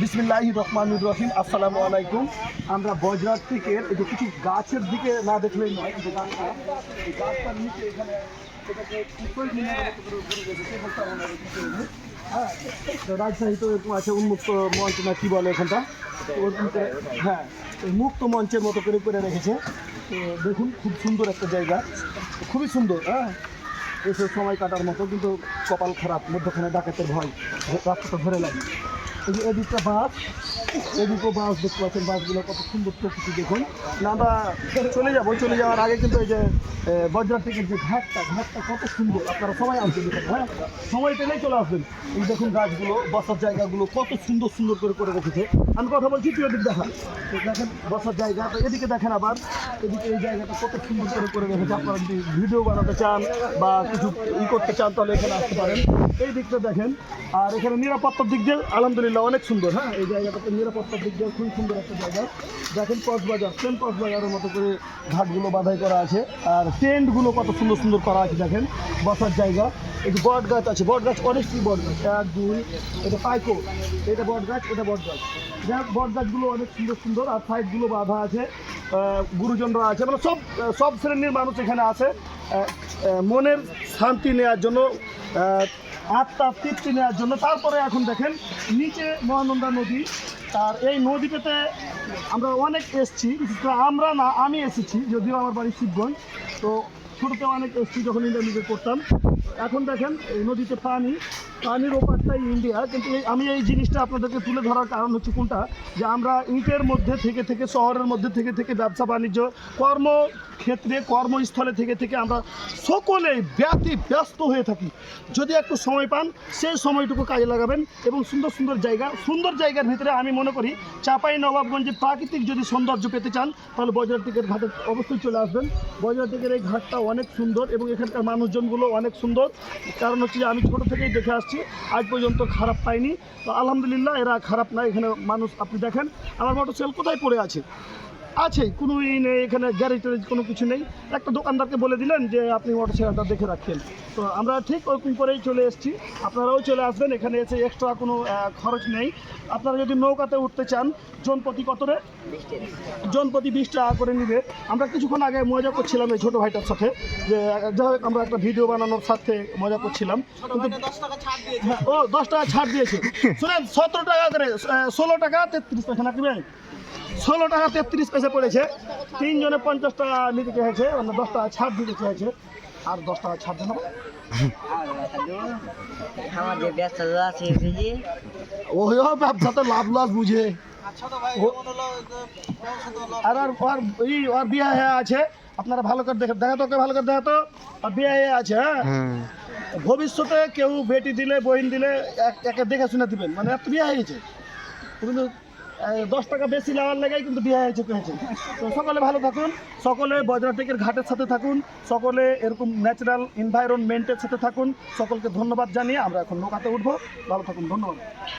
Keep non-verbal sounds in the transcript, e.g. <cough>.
বিসমিল্লাহ রহমানুর রহিম, আসসালামু আলাইকুম। আমরা বজরাট থেকে যে কিছু গাছের দিকে না দেখলেই নয় গাছটা গাছটার নিচে এখানে। হ্যাঁ রাজশাহী তো এরকম আছে উন্মুক্ত মঞ্চ না কি বলে এখানটা? হ্যাঁ মুক্ত মঞ্চের মতো করে করে রেখেছে। তো দেখুন, খুব সুন্দর একটা জায়গা, খুবই সুন্দর হ্যাঁ। এসে সময় কাটার মতো, কিন্তু কপাল খারাপ, মধ্যখানে ডাকাতের ভয়, রাস্তাটা ধরে লাগে এই যে বাস। এদিকেও বাস দেখতে পাচ্ছেন, বাসগুলো কত সুন্দর প্রকৃতি দেখুন। না, আমরা চলে যাব, চলে যাওয়ার আগে কিন্তু এই যে বজ্রা থেকে যে ঘাটটা ঘাটটা কত সুন্দর। আপনারা সবাই আসবেন হ্যাঁ? সময় পেলেই চলে আসবেন। এই দেখুন গাছগুলো, বসার জায়গাগুলো কত সুন্দর সুন্দর করে করে রেখেছে। আমি কথা বলছি তুই এদিক দেখা তো দেখেন, বসার জায়গা এদিকে দেখেন আবার, এদিকে এই জায়গাটা কত সুন্দর করে করে রেখেছে। আপনারা যদি ভিডিও বানাতে চান বা কিছু ই করতে চান, তাহলে এখানে আসতে পারেন। এই দিকটা দেখেন, আর এখানে নিরাপত্তার দিক দিয়ে, আলহামদুলিল্লাহ, অনেক সুন্দর হ্যাঁ? এই জায়গাটাতে নিরাপত্তার দিক দিয়ে খুবই সুন্দর একটা জায়গা। দেখেন কক্সবাজার সেম কক্সবাজারের মতো করে ঘাটগুলো বাধাই করা আছে। আর টেন্টগুলো কত সুন্দর সুন্দর করা আছে দেখেন। বসার জায়গা। যে বট গাছ আছে বট গাছ অনেকটি বট গাছ এক দুই এটা পাইকো এটা বট গাছ এটা বট গাছ যাই হোক, বট গাছগুলো অনেক সুন্দর সুন্দর। আর সাইডগুলো বাঁধা আছে গুরুজনরা আছে। মানে সব সব শ্রেণির মানুষ এখানে আছে। মনের শান্তি নেওয়ার জন্য আত্মা তৃপ্তি নেওয়ার জন্য। তারপরে এখন দেখেন নিচে মহানন্দা নদী। আর এই নদীটাতে আমরা অনেক এসেছি আমরা না, আমি এসেছি, যদিও আমার বাড়ি শিবগঞ্জ। তো ছোটোতে অনেক এসেছি যখন ইন্টারমিডিয়েট করতাম। এখন দেখেন এই নদীতে পানি পানির ওপারটাই ইন্ডিয়া, কিন্তু আমি এই জিনিসটা আপনাদেরকে তুলে ধরার কারণ হচ্ছে কোনটা? যে আমরা ইটের মধ্যে থেকে থেকে, শহরের মধ্যে থেকে থেকে ব্যবসা বাণিজ্য কর্মক্ষেত্রে, কর্মস্থলে থেকে থেকে আমরা সকলেই ব্যাতি ব্যস্ত হয়ে থাকি। যদি একটু সময় পান, সেই সময়টুকু কাজে লাগাবেন এবং সুন্দর সুন্দর জায়গা, সুন্দর জায়গার ভিতরে আমি মনে করি চাপাই নবাবগঞ্জে প্রাকৃতিক যদি সৌন্দর্য পেতে চান, তাহলে বজরাটিকের ঘাটে অবশ্যই চলে আসবেন। বজরাটিকের এই ঘাটটা অনেক সুন্দর এবং এখানকার মানুষজনগুলো অনেক সুন্দর। কারণ হচ্ছে আমি ছোটো থেকেই দেখে আসছি আজ পর্যন্ত খারাপ পাইনি। তো আলহামদুলিল্লাহ, এরা খারাপ না, এখানে মানুষ, আপনি দেখেন। আমার মোটরসাইকেল কোথায় পড়ে আছে? আছে কোনো ই নেই এখানে গ্যারেজ ট্যারেজ কোনো কিছু নেই। একটা দোকানদারকে বলে দিলেন যে আপনি মোটরসাইকেলটা দেখে রাখেন। তো আমরা ঠিক ওরকম করেই চলে এসেছি। আপনারাও চলে আসবেন এখানে এসে এক্সট্রা কোনো খরচ নেই। আপনারা যদি নৌকাতে উঠতে চান জনপ্রতি কত রে? জনপ্রতি বিশ টাকা করে নিবে। আমরা কিছুক্ষণ আগে মজা করছিলাম এই ছোটো ভাইটার সাথে। যে যাই হোক আমরা একটা ভিডিও বানানোর সাথে মজা করছিলাম। কিন্তু হ্যাঁ, ও দশ টাকা ছাড় দিয়েছে। <laughs> শুনেন সতেরো টাকা করে ষোলো টাকা তেত্রিশ টাকা নাকি ষোলো টাকা তেত্রিশ পয়সা পড়েছে। তিনজনে পঞ্চাশ টাকা নিতে চেয়েছে অন্য দশ টাকা ছাড় দিতে চেয়েছে। আর দশ টাকা ছাড় আছে ওই ব্যবসাতে লাভ লস বুঝে। আর আর ওর বিয়ে হয়ে আছে। আপনারা ভালো করে দেখে ভালো করে দেখা তো। আর বিয়ে হয়ে আছে হ্যাঁ? ভবিষ্যতে কেউ বেটি দিলে বহিন দিলে এক- দেখে শুনে দিবেন। মানে এত বিয়ে হয়ে গেছে। কিন্তু দশ টাকা বেশি নেওয়ার লেগেই কিন্তু বিয়ে হয়েছে হয়েছে। তো সকলে ভালো থাকুন, সকলে বজরাটেকের ঘাটের সাথে থাকুন, সকলে এরকম ন্যাচারাল এনভায়রনমেন্টের সাথে থাকুন। সকলকে ধন্যবাদ জানিয়ে আমরা এখন নৌকাতে উঠবো। ভালো থাকুন, ধন্যবাদ।